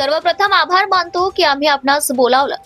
सर्वप्रथम आभार मानतो की आम्ही आपणास बोलावलं.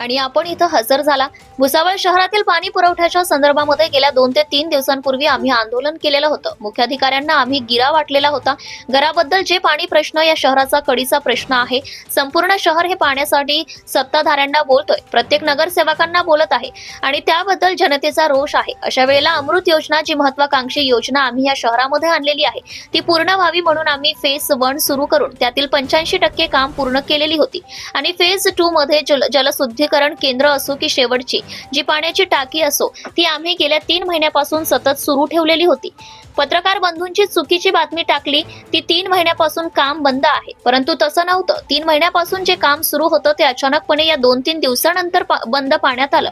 आणि आपण इथं हजर झाला. भुसावळ शहरातील पाणी पुरवठ्याच्या संदर्भामध्ये गेल्या दोन ते तीन दिवसांपूर्वी आम्ही आंदोलन केलेलं होतं. मुख्याधिकाऱ्यांना आम्ही गिरा वाटलेला होता. घराबद्दल जे पाणी प्रश्न या शहराचा कडीचा प्रश्न आहे संपूर्ण शहर हे पाण्यासाठी सत्ताधाऱ्यांना बोलतोय. प्रत्येक नगरसेवकांना बोलत आहे आणि त्याबद्दल जनतेचा रोष आहे. अशा वेळेला अमृत योजना जी महत्वाकांक्षी योजना आम्ही या शहरामध्ये आणलेली आहे ती पूर्ण व्हावी म्हणून आम्ही फेज वन सुरू करून त्यातील पंच्याऐंशी टक्के काम पूर्ण केलेली होती. आणि फेज टू मध्ये जल जलशुद्धीकरण केंद्र असो की शेवटची जी पाण्याची टाकी असो ती आम्ही गेल्या तीन महिन्यापासून सतत सुरू ठेवलेली होती. पत्रकार बंधूंची चुकीची बातमी टाकली ती तीन महिन्यापासून काम बंद आहे. परंतु तसं नव्हतं. तीन महिन्यापासून जे काम सुरू होतं ते अचानकपणे या दोन तीन दिवसानंतर बंद पाण्यात आलं.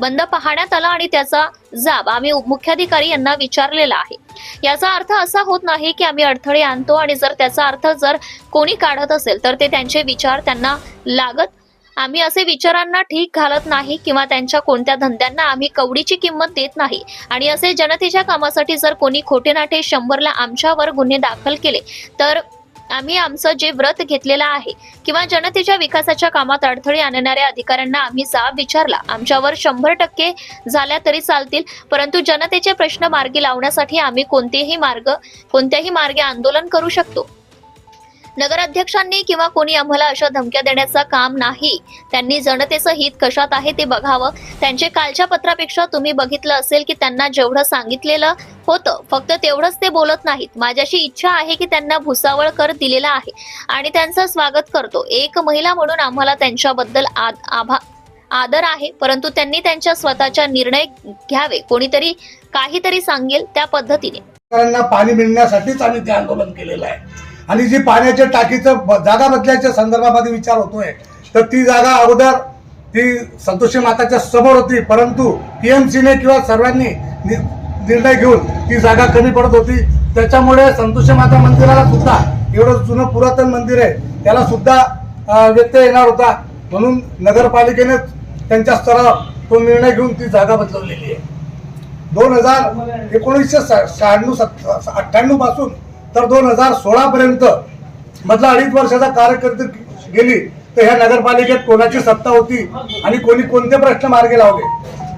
बंद पाहण्यात आला आणि त्याचा जाब आम्ही मुख्याधिकारी यांना विचारलेला आहे. याचा अर्थ असा होत नाही की आम्ही अडथळे आणतो आणि जर त्याचा अर्थ जर कोणी काढत असेल तर ते त्यांचे विचार त्यांना लागत आम्ही असे विचारांना ठीक घालत नाही किंवा त्यांच्या कोणत्या धंद्यांना आम्ही कवडीची किंमत देत नाही. आणि असे जनतेच्या कामासाठी जर कोणी खोटे नाटे शंभरला आमच्यावर गुन्हे दाखल केले तर आम्ही आमचं जे व्रत घेतलेलं आहे किंवा जनतेच्या विकासाच्या कामात अडथळे आणणाऱ्या अधिकाऱ्यांना आम्ही जाब विचारला. आमच्यावर शंभर टक्के झाल्या तरी चालतील परंतु जनतेचे प्रश्न मार्गी लावण्यासाठी आम्ही कोणतेही मार्ग कोणत्याही मार्गे आंदोलन करू शकतो. नगराध्यक्षांनी किंवा कोणी आम्हाला अशा धमक्या देण्याचं काम नाही. त्यांनी जनतेचं हित कशात आहे ते बघावं. त्यांचे कालच्या पत्रापेक्षा तुम्ही बघितलं असेल की त्यांना जेवढं सांगितलेलं होतं फक्त तेवढंच ते बोलत नाहीत. माझ्याशी इच्छा आहे की त्यांना भुसावळ कर दिलेला आहे आणि त्यांचं स्वागत करतो. एक महिला म्हणून आम्हाला त्यांच्याबद्दल आद- आभा आदर आहे परंतु त्यांनी त्यांच्या स्वतःच्या निर्णय घ्यावे. कोणीतरी काहीतरी सांगेल त्या पद्धतीने. पाणी मिळण्यासाठीच आम्ही ते आंदोलन केलेलं आहे. आणि जी पाण्याच्या टाकीचं जागा बदलायच्या संदर्भामध्ये विचार होतोय तर ती जागा अगोदर ती संतोषी माताच्या समोर होती परंतु पीएमसीने किंवा सर्वांनी नि- निर्णय घेऊन ती जागा कमी पडत होती. त्याच्यामुळे संतोषी माता मंदिराला सुद्धा एवढं जुनं पुरातन मंदिर आहे त्याला सुद्धा व्यत्यय येणार होता. म्हणून नगरपालिकेने त्यांच्या स्तरावर तो निर्णय घेऊन ती जागा बदलवलेली आहे. दोन हजार एकोणीसशे शहाण्णव सत्त अठ्ठ्याण्णवपासून तर दोन हजार सोळा पर्यंत मधला अडीच वर्षाचा कार्यकर्ते गेली तर ह्या नगरपालिकेत कोणाची सत्ता होती आणि कोणी कोणते प्रश्न मार्गे लावले?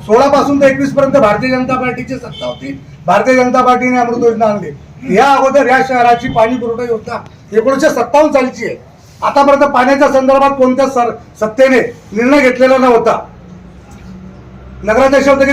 सोळा पासून तर एकवीस पर्यंत भारतीय जनता पार्टीची सत्ता होती. भारतीय जनता पार्टीने अमृत योजना आणली. या अगोदर या शहराची पाणी पुरवठा योजना एकोणीसशे सत्तावन्न सालची आहे. आतापर्यंत पाण्याच्या संदर्भात कोणत्या सर सत्तेने निर्णय घेतलेला नव्हता. नगराध्यक्ष होते की